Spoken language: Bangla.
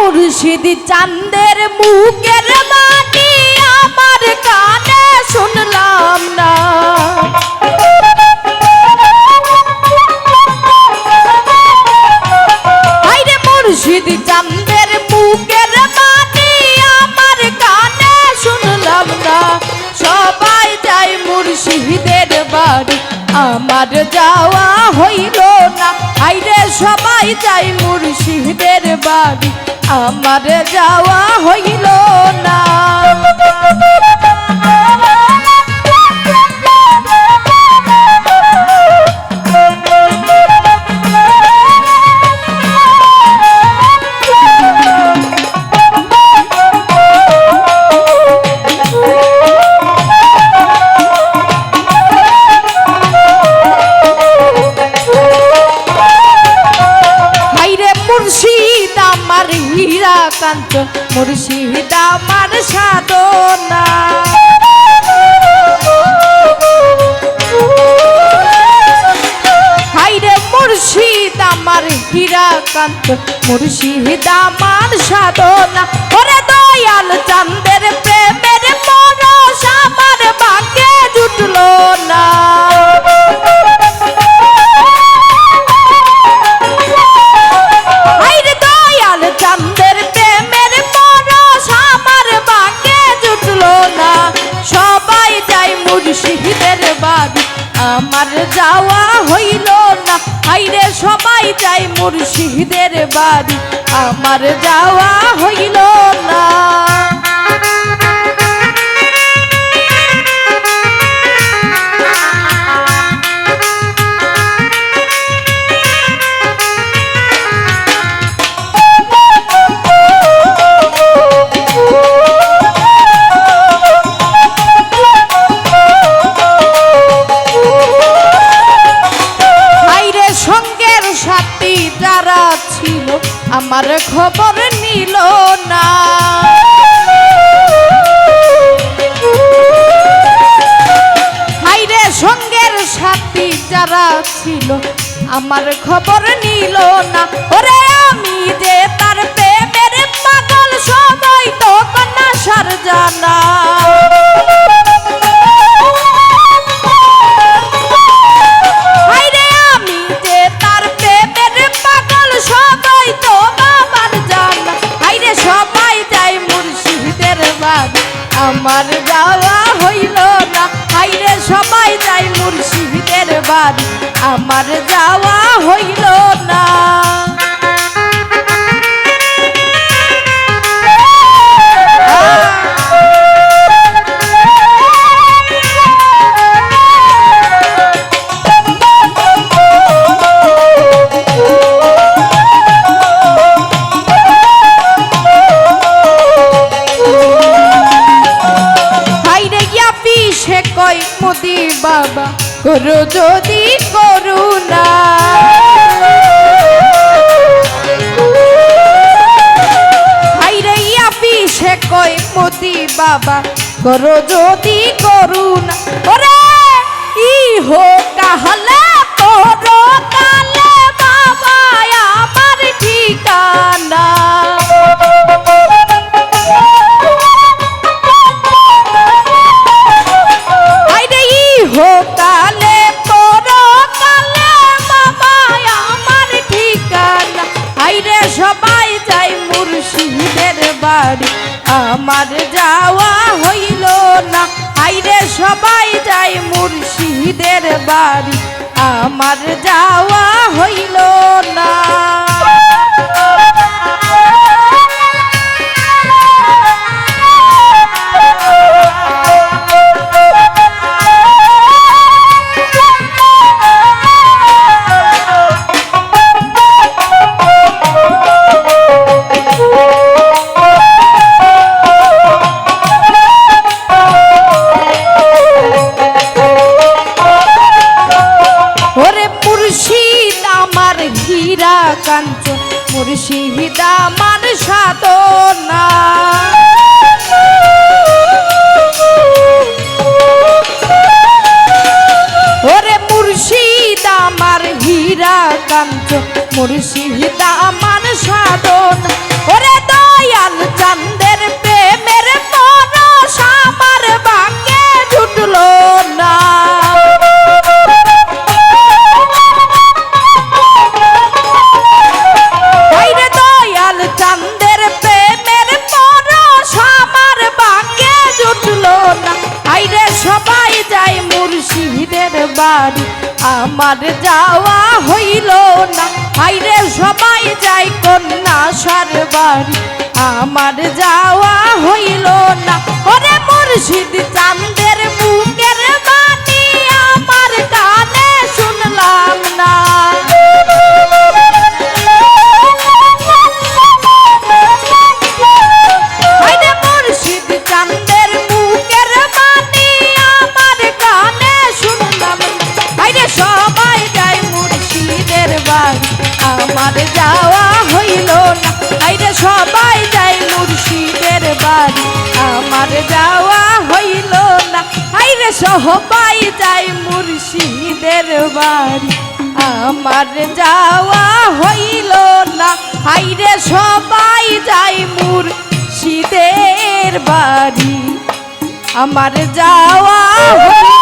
মুর্শিদ চান্দের মুখের বাণী আমার কানে শুনলাম না। শুনলাম না। সবাই বাড়ি আমার যাওয়া হইল না। হাইরে সবাই যায় মুর্শিদের বাড়ি আমার যাওয়া হইল না। আমার হীরা কান্ত মুর্শিদ আমার সাধনা। হাইরে মুর্শিদ আমার হীরা কান্ত মুর্শিদ আমার সাধনা। ওরে দয়াল চান্দের প্রেমের পরশ আমার বাকে জুটলো না। মুর্শিদের বাড়ি আমার যাওয়া হইল না। যারা ছিল, আমার খবর নিল না। হাইরে সঙ্গের সাথী যারা ছিল, আমার খবর নিল না। ওরে আমি যে তার প্রেমের পাগল, সবাই তো কন্যা সার জানা। আমার যাওয়া হইল না। হাইরে সবাই যাই মুর্শিদের বাড়ি। আমার যাওয়া হইল না। করো যদি করুণা। সে কয় মোদি বাবা করো যদি করুণা। মুর্শিদের বাড়ি। আমার যাওয়া হইল না। আইরে সবাই যাই মুর্শিদের বাড়ি। আমার যাওয়া হইল না। মুর্শিদ আমার সাধন। ওরে দয়াল চান্দের প্রেমের পরশ আমার বাঁকে জুটলো না। সবাই যায় মুর্শিদের বাড়ি, আমার যাওয়া হইল না। বাইরে সবাই যাই কন্যা সারবার আমার যাওয়া হইল না। ওরে মুর্শিদ চান্দের বুকে হায়রে যাই মুর্শিদের বাড়ি। আমার যাওয়া হইল না। হাইরে সবাই যাই মুর্শিদের বাড়ি। আমার যাওয়া হইল